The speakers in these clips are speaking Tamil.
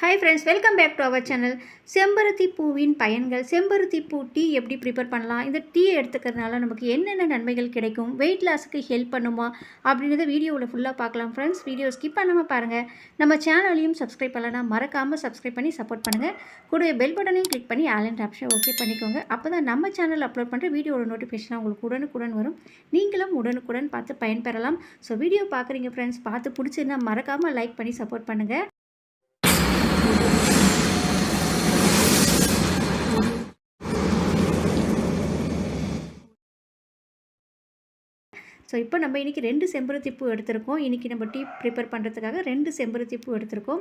Hi friends welcome back to our channel செம்பருத்தி பூவின் பயன்கள் செம்பருத்தி பூ டீ எப்படி ப்ரிப்பேர் பண்ணலாம்? இந்த டீ எடுத்துக்கிறதுனால நமக்கு என்னென்ன நன்மைகள் கிடைக்கும்? வெயிட் லாஸுக்கு ஹெல்ப் பண்ணுமா? அப்படின்றத வீடியோவில் ஃபுல்லாக பார்க்கலாம் ஃப்ரெண்ட்ஸ் வீடியோ ஸ்கிப் பண்ணாமல் பாருங்கள் நம்ம சேனலையும் சப்ஸ்கிரைப் பண்ணலாம் மறக்காமல் சப்ஸ்கிரைப் பண்ணி சப்போர்ட் பண்ணுங்கள் கூட பெல் பட்டனையும் கிளிக் பண்ணி ஆலண்ட் ஆப்ஷன் ஓகே பண்ணிக்கோங்க. அப்போ தான் நம்ம சேனல் அப்லோட் பண்ணுற வீடியோட நோட்டிஃபிகேஷன் உங்களுக்கு உடனுக்குடன் வரும். நீங்களும் உடனுக்குடன் பார்த்து பயன்பெறலாம். ஸோ வீடியோ பார்க்குறீங்க ஃப்ரெண்ட்ஸ் பார்த்து பிடிச்சிருந்தா மறக்காமல் லைக் பண்ணி சப்போர்ட் பண்ணுங்கள் ஸோ இப்போ நம்ம இன்றைக்கி ரெண்டு செம்பருத்தி பூ எடுத்திருக்கோம். இன்றைக்கி நம்ம டீ ப்ரிப்பேர் பண்ணுறதுக்காக ரெண்டு செம்பருத்தி பூ எடுத்திருக்கோம்.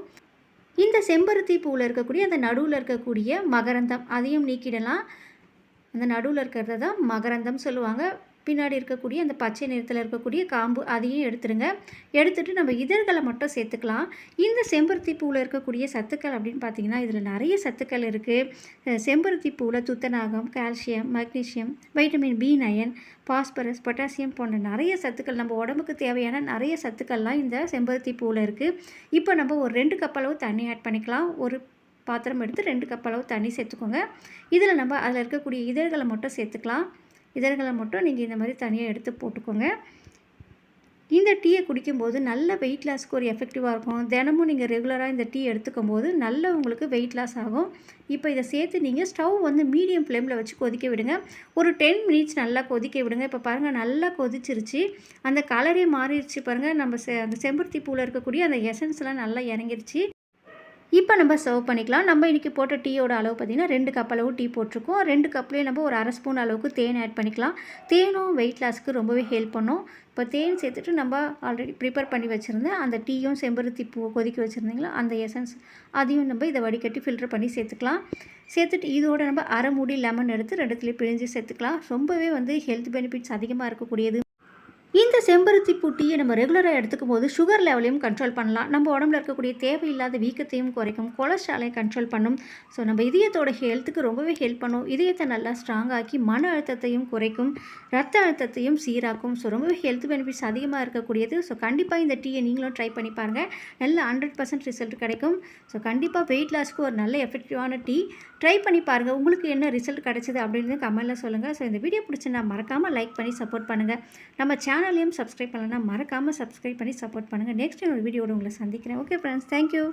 இந்த செம்பருத்தி பூவில் இருக்கக்கூடிய அந்த நடுவில் இருக்கக்கூடிய மகரந்தம் அதையும் நீக்கிடலாம். அந்த நடுவில் இருக்கிறத தான் மகரந்தம் சொல்லுவாங்க. பின்னாடி இருக்கக்கூடிய அந்த பச்சை நிறத்தில் இருக்கக்கூடிய காம்பு அதையும் எடுத்துருங்க. எடுத்துகிட்டு நம்ம இதழ்களை மட்டும் சேர்த்துக்கலாம். இந்த செம்பருத்தி பூவில் இருக்கக்கூடிய சத்துக்கள் அப்படின்னு பார்த்தீங்கன்னா இதில் நிறைய சத்துக்கள் இருக்குது செம்பருத்தி பூவில் துத்தநாகம் calcium magnesium vitamin B nine phosphorus potassium போன்ற நிறைய சத்துக்கள் நம்ம உடம்புக்கு தேவையான நிறைய சத்துக்கள்லாம் இந்த செம்பருத்தி பூவில் இருக்குது இப்போ நம்ம ஒரு ரெண்டு கப் அளவு தண்ணி ஆட் பண்ணிக்கலாம். ஒரு பாத்திரம் எடுத்து ரெண்டு கப் அளவு தண்ணி சேர்த்துக்கோங்க. இதில் நம்ம அதில் இருக்கக்கூடிய இதழ்களை மட்டும் சேர்த்துக்கலாம். இதழ்களை மட்டும் நீங்கள் இந்த மாதிரி தனியாக எடுத்து போட்டுக்கோங்க. இந்த டீயை குடிக்கும்போது நல்ல வெயிட் லாஸ்க்கு ஒரு எஃபெக்டிவாக இருக்கும். தினமும் நீங்கள் ரெகுலராக இந்த டீ எடுத்துக்கும் போது நல்ல உங்களுக்கு வெயிட் லாஸ் ஆகும். இப்போ இதை சேர்த்து நீங்கள் ஸ்டவ் வந்து மீடியம் ஃப்ளேமில் வச்சு கொதிக்க விடுங்க. ஒரு டென் மினிட்ஸ் நல்லா கொதிக்க விடுங்க. இப்போ பாருங்கள் நல்லா கொதிச்சிருச்சு. அந்த கலரே மாறிடுச்சு பாருங்கள் நம்ம செ அந்த செம்பருத்தி பூவில் இருக்கக்கூடிய அந்த எசன்ஸ்லாம் நல்லா இறங்கிருச்சு. இப்போ நம்ம சர்வ் பண்ணிக்கலாம். நம்ம இன்றைக்கி போட்ட டீயோட அளவு பார்த்திங்கன்னா ரெண்டு கப் அளவு டீ போட்டிருக்கோம். ரெண்டு கப்லேயே நம்ம ஒரு அரை ஸ்பூன் அளவுக்கு தேன் ஆட் பண்ணிக்கலாம். தேனும் வெயிட் லாஸ்க்கு ரொம்பவே ஹெல்ப் பண்ணும். இப்போ தேன் சேர்த்துட்டு நம்ம ஆல்ரெடி ப்ரிப்பேர் பண்ணி வச்சுருந்தேன் அந்த டீயும் செம்பருத்தி பூ கொதிக்க வச்சுருந்தீங்களா? அந்த எசன்ஸ் அதையும் நம்ம இதை வடிகட்டி ஃபில்டர் பண்ணி சேர்த்துக்கலாம். சேர்த்துட்டு இதோட நம்ம அரை மூடி லெமன் எடுத்து ரெண்டுத்துலேயும் பிழிஞ்சு சேர்த்துக்கலாம். ரொம்பவே வந்து ஹெல்த் பெனிஃபிட்ஸ் அதிகமாக இருக்கக்கூடியது. இந்த செம்பருத்தி பூ டீயை நம்ம ரெகுலராக எடுத்துக்கும் போது சுகர் லெவலையும் கண்ட்ரோல் பண்ணலாம். நம்ம உடம்புல இருக்கக்கூடிய தேவையில்லாத வீக்கத்தையும் குறைக்கும். கொலஸ்ட்ராலையும் கண்ட்ரோல் பண்ணும். ஸோ நம்ம இதயத்தோட ஹெல்த்துக்கு ரொம்பவே ஹெல்ப் பண்ணும். இதயத்தை நல்லா ஸ்ட்ராங் ஆக்கி மன அழுத்தத்தையும் குறைக்கும். ரத்த அழுத்தத்தையும் சீராக்கும். ஸோ ரொம்பவே ஹெல்த் பெனிஃபிட்ஸ் அதிகமாக இருக்கக்கூடியது. ஸோ கண்டிப்பாக இந்த டீயை நீங்களும் ட்ரை பண்ணி பாருங்கள் நல்ல ஹண்ட்ரட் பர்சன்ட் ரிசல்ட் கிடைக்கும். ஸோ கண்டிப்பாக வெயிட் லாஸ்க்கு ஒரு நல்ல எஃபெக்டிவான டீ. ட்ரை பண்ணி பாருங்கள் உங்களுக்கு என்ன ரிசல்ட் கிடைச்சது அப்படின்னு கமெண்ட்டில் சொல்லுங்கள் ஸோ இந்த வீடியோ பிடிச்சிருந்தா மறக்காமல் லைக் பண்ணி சப்போர்ட் பண்ணுங்கள் நம்ம சேனலையும் சப்ஸ்கிரைப் பண்ணலன்னா மறக்காமல் சப்ஸ்கிரைப் பண்ணி சப்போர்ட் பண்ணுங்கள் நெக்ஸ்ட் ஒரு வீடியோட உங்களை சந்திக்கிறேன். Okay friends thank you